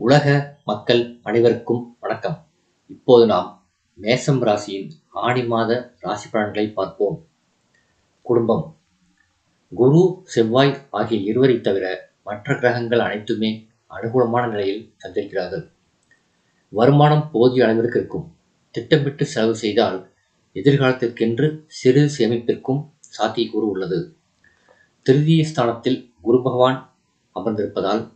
உலக மக்கள் அனைவருக்கும் வணக்கம். இப்போது நாம் மேசம் ராசியின் ஆணி மாத ராசி பலன்களை பார்ப்போம். குடும்பம். குரு செவ்வாய் ஆகிய இருவரை தவிர மற்ற கிரகங்கள் அனைத்துமே அனுகூலமான நிலையில் சந்திருக்கிறார்கள் வருமானம் போதிய அளவிற்கு இருக்கும். திட்டமிட்டு செலவு செய்தால் எதிர்காலத்திற்கென்று சிறு சேமிப்பிற்கும் சாத்தியக்கூறு உள்ளது. திருதிய ஸ்தானத்தில் குரு பகவான் அமர்ந்திருப்பதால்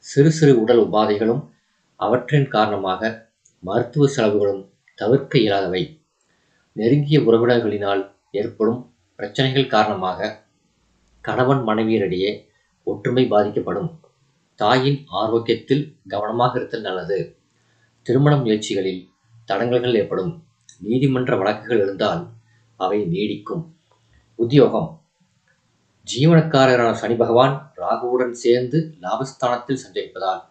சிறு சிறு உடல் உபாதைகளும் அவற்றின் காரணமாக மருத்துவ செலவுகளும் தவிர்க்க இயலாதவை. நெருங்கிய உறவினர்களினால் ஏற்படும் பிரச்சனைகள் காரணமாக கணவன் மனைவியரிடையே ஒற்றுமை பாதிக்கப்படும். தாயின் ஆரோக்கியத்தில் கவனமாக இருத்தல் நல்லது. திருமண முயற்சிகளில் தடங்கல்கள் ஏற்படும். நீதிமன்ற வழக்குகள் இருந்தால் அவை நீடிக்கும். உத்தியோகம். ஜீவனக்காரரான சனி பகவான் ராகுவுடன் சேர்ந்து லாபஸ்தானத்தில் சஞ்சரிப்பதால்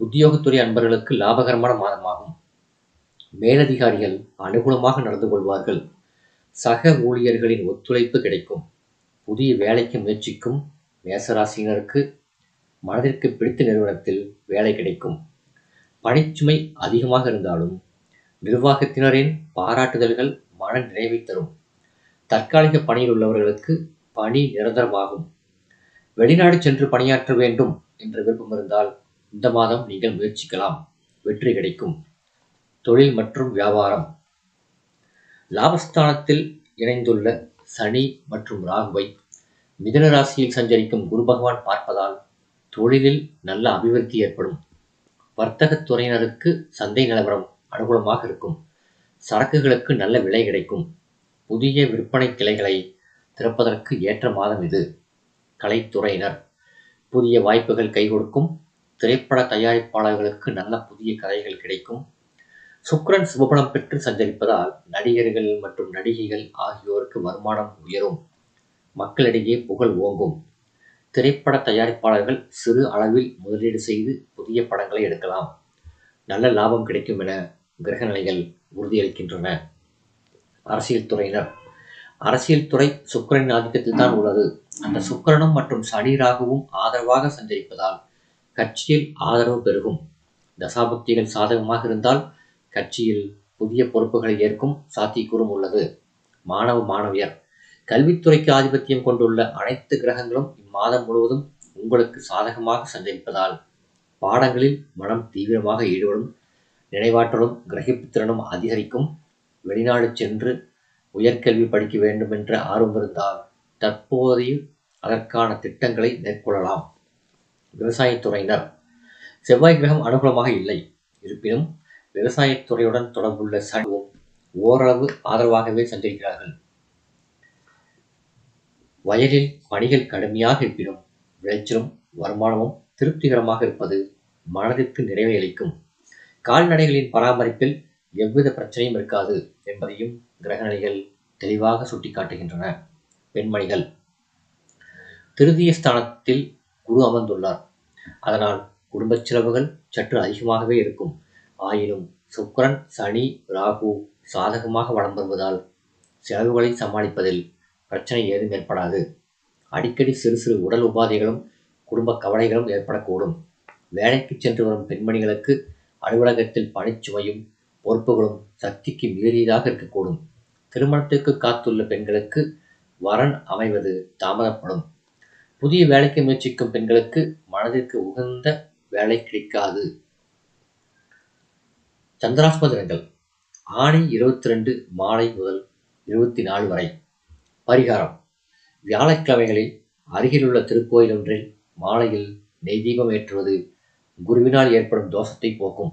உத்தியோகத்துறை அன்பர்களுக்கு லாபகரமான மாதமாகும். மேலதிகாரிகள் அனுகூலமாக நடந்து கொள்வார்கள். சக ஊழியர்களின் ஒத்துழைப்பு கிடைக்கும். புதிய வேலைக்கு முயற்சிக்கும் மேசராசினருக்கு மனதிற்கு பிடித்த நிறுவனத்தில் வேலை கிடைக்கும். பணிச்சுமை அதிகமாக இருந்தாலும் நிர்வாகத்தினரின் பாராட்டுதல்கள் மன நிறைவை தரும். தற்காலிக பணியில் உள்ளவர்களுக்கு பணி நிரந்தரமாகும். வெளிநாடு சென்று பணியாற்ற வேண்டும் என்ற விருப்பம் இருந்தால் இந்த மாதம் நீங்கள் முயற்சிக்கலாம். வெற்றி கிடைக்கும். தொழில் மற்றும் வியாபாரம். லாபஸ்தானத்தில் இணைந்துள்ள சனி மற்றும் ராகுவை மிதன ராசியில் சஞ்சரிக்கும் குரு பகவான் பார்ப்பதால் தொழிலில் நல்ல அபிவிருத்தி ஏற்படும். வர்த்தகத் துறையினருக்கு சந்தை நிலவரம் அனுகூலமாக இருக்கும். சரக்குகளுக்கு நல்ல விலை கிடைக்கும். புதிய விற்பனை கிளைகளை திறப்பதற்கு ஏற்ற மாதம் இது. கலைத்துறையினர் புதிய வாய்ப்புகள் கை கொடுக்கும் திரைப்பட தயாரிப்பாளர்களுக்கு நல்ல புதிய கதைகள் கிடைக்கும். சுக்ரன் சுபபலம் பெற்று சஞ்சரிப்பதால் நடிகர்கள் மற்றும் நடிகைகள் ஆகியோருக்கு வருமானம் உயரும். மக்களிடையே புகழ் ஓங்கும். திரைப்பட தயாரிப்பாளர்கள் சிறு அளவில் முதலீடு செய்து புதிய படங்களை எடுக்கலாம். நல்ல லாபம் கிடைக்கும் என கிரகநிலைகள் உறுதியளிக்கின்றன. அரசியல் துறையினர் அரசியல் துறை சுக்கரனின் ஆதிக்கத்தில் தான் உள்ளது. அந்த சுக்கரனும் மற்றும் சனி ராகுவும் ஆதரவாக சஞ்சரிப்பதால் கட்சியில் ஆதரவு பெருகும். தசாபக்திகள் சாதகமாக இருந்தால் கட்சியில் புதிய பொறுப்புகளை ஏற்கும் சாத்தியக்கூறும் உள்ளது. மாணவ மாணவியர் கல்வித்துறைக்கு ஆதிபத்தியம் கொண்டுள்ள அனைத்து கிரகங்களும் இம்மாதம் முழுவதும் உங்களுக்கு சாதகமாக சஞ்சரிப்பதால் பாடங்களில் மனம் தீவிரமாக ஈடுபடும் நினைவாற்றலும் கிரகிப்பு திறனும் அதிகரிக்கும். வெளிநாடு சென்று உயர்கல்வி படிக்க வேண்டும் என்ற ஆர்வம் இருந்தால் தற்போதைய அதற்கான திட்டங்களை மேற்கொள்ளலாம். விவசாயத்துறையினர் செவ்வாய் கிரகம் அனுகூலமாக இல்லை. இருப்பினும் விவசாயத்துறையுடன் தொடர்புள்ள சனிவும் ஓரளவு ஆதரவாகவே சென்றிருக்கிறார்கள் வயலில் பணிகள் கடுமையாக இருப்பினும் விளைச்சலும் வருமானமும் திருப்திகரமாக இருப்பது மனதிற்கு நிறைவை அளிக்கும். கால்நடைகளின் பராமரிப்பில் எவ்வித பிரச்சனையும் இருக்காது என்பதையும் கிரகணிகள் தெளிவாக சுட்டிக்காட்டுகின்றன. பெண்மணிகள். திருதிய ஸ்தானத்தில் குரு அமர்ந்துள்ளார். அதனால் குடும்பச் செலவுகள் சற்று அதிகமாகவே இருக்கும். ஆயினும் சுக்கரன் சனி ராகு சாதகமாக வளம் வருவதால் செலவுகளை சமாளிப்பதில் பிரச்சனை ஏதும் ஏற்படாது. அடிக்கடி சிறு சிறு உடல் உபாதைகளும் குடும்ப கவலைகளும் ஏற்படக்கூடும். வேலைக்கு சென்று வரும் பெண்மணிகளுக்கு அலுவலகத்தில் பணிச்சுமையும் பொறுப்புகளும் சக்திக்கு மீறியதாக இருக்கக்கூடும். திருமணத்திற்கு காத்துள்ள பெண்களுக்கு வரன் அமைவது தாமதப்படும். புதிய வேலைக்கு முயற்சிக்கும் பெண்களுக்கு மனதிற்கு உகந்த வேலை கிடைக்காது. சந்திராஷ்ம தினங்கள் ஆணி இருபத்தி ரெண்டு மாலை முதல் இருபத்தி நாலு வரை. பரிகாரம். வியாழக்கிழமைகளில் அருகிலுள்ள திருக்கோயில் ஒன்றில் மாலையில் நெய் தீபம் ஏற்றுவது. குருவினால் ஏற்படும் தோஷத்தை போக்கும்.